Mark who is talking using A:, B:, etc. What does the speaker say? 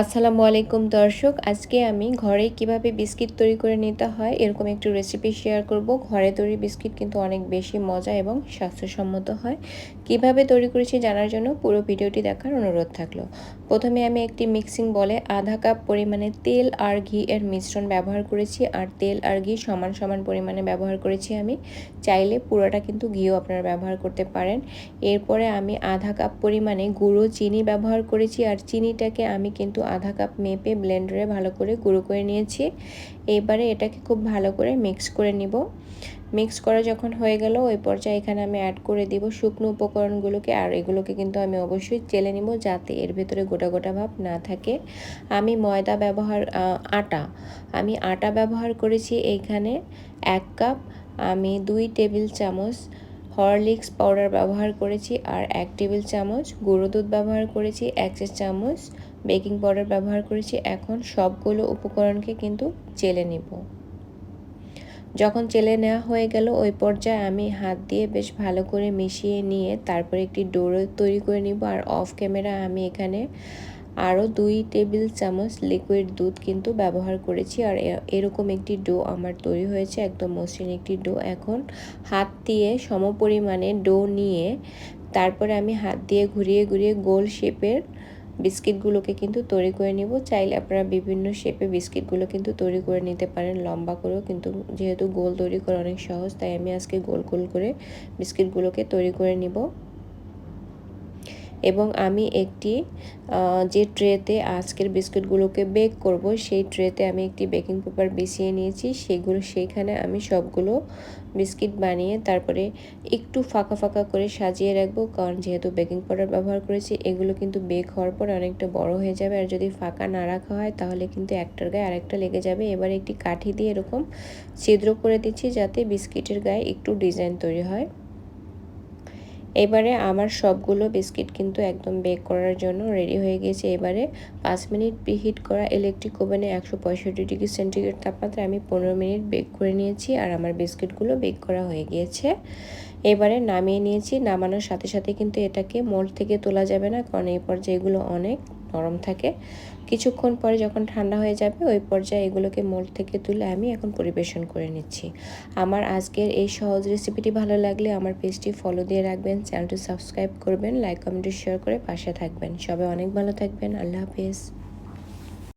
A: আসসালামু আলাইকুম দর্শক, আজকে আমি ঘরে কীভাবে বিস্কিট তৈরি করে নিতে হয় এরকম একটু রেসিপি শেয়ার করব। ঘরে তৈরি বিস্কিট কিন্তু অনেক বেশি মজা এবং স্বাস্থ্যসম্মত হয়। কীভাবে তৈরি করেছি জানার জন্য পুরো ভিডিওটি দেখার অনুরোধ থাকল। প্রথমে আমি একটি মিক্সিং বলে আধা কাপ পরিমাণে তেল আর ঘি এর মিশ্রণ ব্যবহার করেছি আর তেল আর ঘি সমান সমান পরিমাণে ব্যবহার করেছি আমি। চাইলে পুরোটা কিন্তু ঘিও আপনারা ব্যবহার করতে পারেন। এরপরে আমি আধা কাপ পরিমাণে গুঁড়ো চিনি ব্যবহার করেছি আর চিনিটাকে আমি কিন্তু আধা কাপ মেপে ব্লেন্ডারে ভালো করে গুঁড়ো করে নিয়েছি। এবারে এটাকে খুব ভালো করে মিক্স করে নিব। মিক্স করা যখন হয়ে গেল, ওই পর্যায়ে এখানে আমি অ্যাড করে দিব শুকনো উপকরণগুলোকে। আর এগুলোকে কিন্তু আমি অবশ্যই চেলে নিব যাতে এর ভেতরে গোটা গোটা ভাব না থাকে। আমি ময়দা ব্যবহার আটা। আমি আটা ব্যবহার করেছি এইখানে এক কাপ। আমি দুই টেবিল চামচ হরলিক্স পাউডার ব্যবহার করেছি আর এক টেবিল চামচ গুঁড়ো দুধ ব্যবহার করেছি, এক চা চামচ বেকিং পাউডার ব্যবহার করেছি। এখন সবগুলো উপকরণকে কিন্তু চেলে নিব। যখন চেলে নেওয়া হয়ে গেল, ওই পর্যায়ে আমি হাত দিয়ে বেশ ভালো করে মিশিয়ে নিয়ে তারপর একটি ডোরো তৈরি করে নিব। আর অফ ক্যামেরা আমি এখানে আরও দুই টেবিল চামচ লিকুইড দুধ কিন্তু ব্যবহার করেছি। আর এরকম একটি ডো আমার তৈরি হয়েছে, একদম মসৃণ একটি ডো। এখন হাত দিয়ে সমপরিমাণে ডো নিয়ে তারপরে আমি হাত দিয়ে ঘুরিয়ে ঘুরিয়ে গোল শেপের বিস্কিটগুলোকে কিন্তু তৈরি করে নিব। চাইলে আপনারা বিভিন্ন শেপে বিস্কিটগুলো কিন্তু তৈরি করে নিতে পারেন, লম্বা করেও কিন্তু যেহেতু গোল তৈরি করা অনেক সহজ, তাই আমি আজকে গোল গোল করে বিস্কিটগুলোকে তৈরি করে নিব। এবং আমি একটি যে ট্রেতে আজকের বিস্কুটগুলোকে বেক করব, সেই ট্রেতে আমি একটি বেকিং পেপার বিছিয়ে নিয়েছি। সেগুলো, সেইখানে আমি সবগুলো বিস্কিট বানিয়ে তারপরে একটু ফাঁকা ফাঁকা করে সাজিয়ে রাখব। কারণ যেহেতু বেকিং পাউডার ব্যবহার করেছি, এগুলো কিন্তু বেক হওয়ার পর অনেকটা বড় হয়ে যাবে। আর যদি ফাঁকা না রাখা হয়, তাহলে কিন্তু একটার গায়ে আরেকটা লেগে যাবে। এবার একটি কাঠি দিয়ে এরকম ছিদ্র করে দিচ্ছি যাতে বিস্কিটের গায়ে একটু ডিজাইন তৈরি হয়। এবারে আমার সবগুলো বিস্কিট কিন্তু একদম বেক করার জন্য রেডি হয়ে গেছে। এবারে পাঁচ মিনিট প্রিহিট করা ইলেকট্রিক ওভেনে একশো পঁয়ষট্টি ডিগ্রি সেন্টিগ্রেড তাপমাত্রায় আমি পনেরো মিনিট বেক করে নিয়েছি আর আমার বিস্কিটগুলো বেক করা হয়ে গিয়েছে। এবারে নামিয়ে নিয়েছি। নামানোর সাথে সাথে কিন্তু এটাকে মোল্ড থেকে তোলা যাবে না, কারণ এই পর্যায়ে এগুলো অনেক নরম থাকে। কিছুক্ষণ পরে যখন ঠান্ডা হয়ে যাবে, ওই পর্যায়ে এগুলোকে মোল্ড থেকে তুলে আমি এখন পরিবেশন করে নিচ্ছি। আমার আজকের এই সহজ রেসিপিটি ভালো লাগলে আমার পেজটি ফলো দিয়ে রাখবেন। চ্যানেলটি সাবস্ক্রাইব করবেন, লাইক, কমেন্ট, শেয়ার করে পাশে থাকবেন। সবাই অনেক ভালো থাকবেন। আল্লাহ হাফেজ।